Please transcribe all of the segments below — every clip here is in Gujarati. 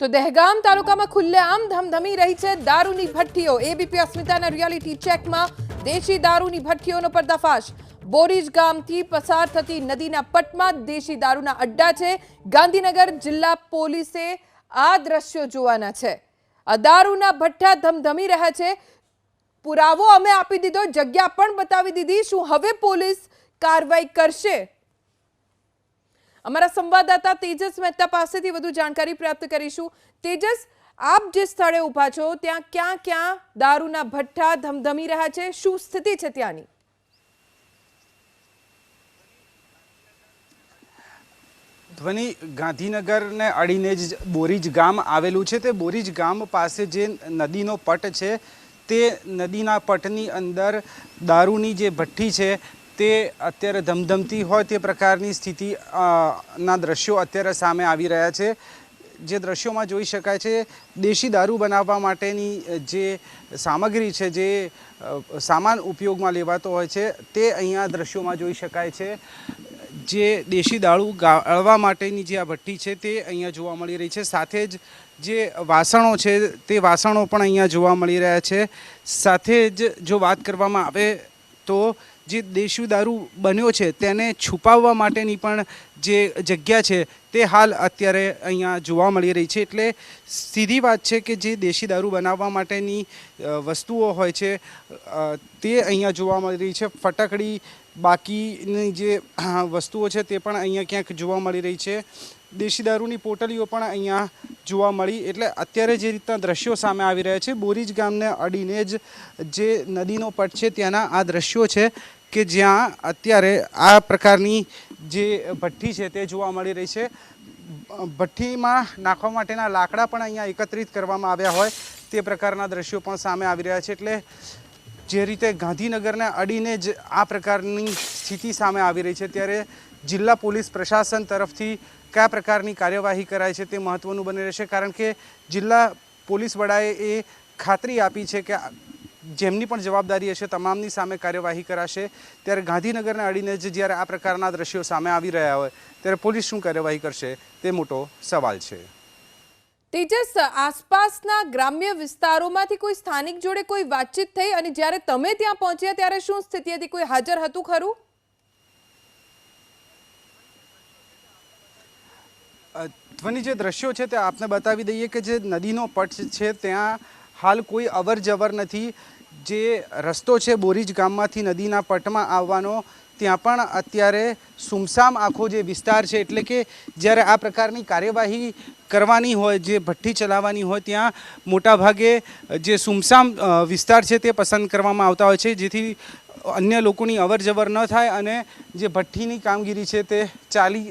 તો દહેગામ તાલુકામાં ખુલ્લેઆમ ધમધમી રહી છે દારૂની ભઠ્ઠીઓ. એબીપી અસ્મિતાના રિયાલિટી ચેકમાં દેશી દારૂની ભઠ્ઠીઓનો પર્દાફાશ. બોરીજ ગામથી પસાર થતી નદીના પટમાં દેશી દારૂના અડ્ડા છે. ગાંધીનગર જિલ્લા પોલીસે આ દ્રશ્યો જોવાના છે. આ દારૂના ભઠ્ઠા ધમધમી રહ્યા છે. પુરાવો અમે આપી દીધો, જગ્યા પણ બતાવી દીધી. શું હવે પોલીસ કાર્યવાહી કરશે? અમારા સંવાદદાતા તેજસ મહેતા પાસેથી વધુ જાણકારી પ્રાપ્ત કરીશું. તેજસ, આપ જે સ્થળે ઊભા છો, ત્યાં ક્યાં ક્યાં દારૂના ભઠ્ઠા ધમધમી રહ્યા છે? શું સ્થિતિ છે ત્યાંની? ધ્વનિ ગાંધીનગરને અડીને જ બોરીજ ગામ આવેલું છે. તે બોરીજ ગામ પાસે જે નદીનો પટ છે, તે નદીના પટની અંદર દારૂની જે ભઠ્ઠી છે તે અત્યારે ધમધમતી હોય તે પ્રકારની સ્થિતિ ના દ્રશ્યો અત્યારે સામે આવી રહ્યા છે. જે દ્રશ્યોમાં જોઈ શકાય છે, દેશી દારૂ બનાવવા માટેની જે સામગ્રી છે, જે સામાન ઉપયોગમાં લેવાતો હોય છે, તે અહીંયા દ્રશ્યોમાં જોઈ શકાય છે. જે દેશી દારૂ ગાળવા માટેની જે આ ભઠ્ઠી છે, તે અહીંયા જોવા મળી રહી છે. સાથે જ જે વાસણો છે, તે વાસણો પણ અહીંયા જોવા મળી રહ્યા છે. સાથે જ જો વાત કરવામાં આવે તો જે દેશી દારૂ બન્યો છે તેને છુપાવવા માટેની પણ જે જગ્યા છે તે હાલ અત્યારે અહીંયા જોવા મળી રહી છે. એટલે સીધી વાત છે કે જે દેશી દારૂ બનાવવા માટેની વસ્તુઓ હોય છે તે અહીંયા જોવા મળી રહી છે. ફટકડી બાકીની જે વસ્તુઓ છે તે પણ અહીંયા ક્યાંક જોવા મળી રહી છે. દેશી દારૂની પોટલીઓ પણ અહીંયા જોવા મળી. એટલે અત્યારે જે રીતના દ્રશ્યો સામે આવી રહ્યા છે, બોરીજ ગામને અડીને જ જે નદીનો પટ છે ત્યાંના આ દ્રશ્યો છે કે જ્યાં અત્યારે આ પ્રકારની જે ભઠ્ઠી છે તે જોવા મળી રહી છે. ભઠ્ઠીમાં નાખવા માટેના લાકડા પણ અહીંયા એકત્રિત કરવામાં આવ્યા હોય તે પ્રકારના દ્રશ્યો પણ સામે આવી રહ્યા છે. એટલે જે રીતે ગાંધીનગરને અડીને જ આ પ્રકારની સ્થિતિ સામે આવી રહી છે, ત્યારે જિલ્લા પોલીસ પ્રશાસન તરફથી કયા પ્રકારની કાર્યવાહી કરાય છે તે મહત્ત્વનું બની રહેશે? કારણ કે જિલ્લા પોલીસ વડાએ એ ખાતરી આપી છે કે જેમની પણ જવાબદારી હશે, તમામની સામે કાર્યવાહી કરાશે. ત્યારે ગાંધીનગરને અડીને જ જ્યારે આ પ્રકારના દ્રશ્યો સામે આવી રહ્યા હોય, ત્યારે પોલીસ શું કાર્યવાહી કરશે? તે મોટો સવાલ છે. તેજસ, આસપાસના ગ્રામ્ય વિસ્તારોમાંથી કોઈ સ્થાનિક જોડે કોઈ વાતચીત થઈ અને જ્યારે તમે ત્યાં પહોંચ્યા ત્યારે શું સ્થિતિ હતી કોઈ હાજર હતું ખરું? ધ્વનિ જે દ્રશ્યો છે તે આપને બતાવી દઈએ કે જે નદીનો પટ છે ત્યાં હાલ કોઈ અવર જવર નથી. જે રસ્તો છે બોરીજ ગામમાંથી નદીના પટમાં આવવાનો ત્યાં પણ અત્યારે સુમસામ આખો જે વિસ્તાર છે, એટલે કે જ્યારે આ પ્રકારની કાર્યવાહી કરવાની હોય, જે ભઠ્ઠી ચલાવવાની હોય, ત્યાં મોટાભાગે જે સુમસામ વિસ્તાર છે તે પસંદ કરવામાં આવતા હોય છે, જેથી અન્ય લોકોની અવર જવર ન થાય અને જે ભઠ્ઠીની કામગીરી છે તે ચાલી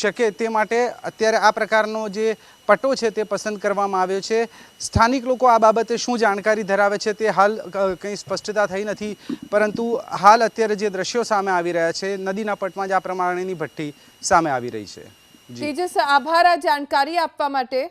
શકે તે માટે અત્યારે આ પ્રકારનો જે પટ્ટો છે તે પસંદ કરવામાં આવ્યો છે. સ્થાનિક લોકો આ બાબતે શું જાણકારી ધરાવે છે તે હાલ કંઈ સ્પષ્ટતા થઈ નથી, પરંતુ હાલ અત્યારે જે દ્રશ્યો સામે આવી રહ્યા છે, નદીના પટમાં જ આ પ્રમાણેની ભઠ્ઠી સામે આવી રહી છે. તેજસ, આભાર આ જાણકારી આપવા માટે.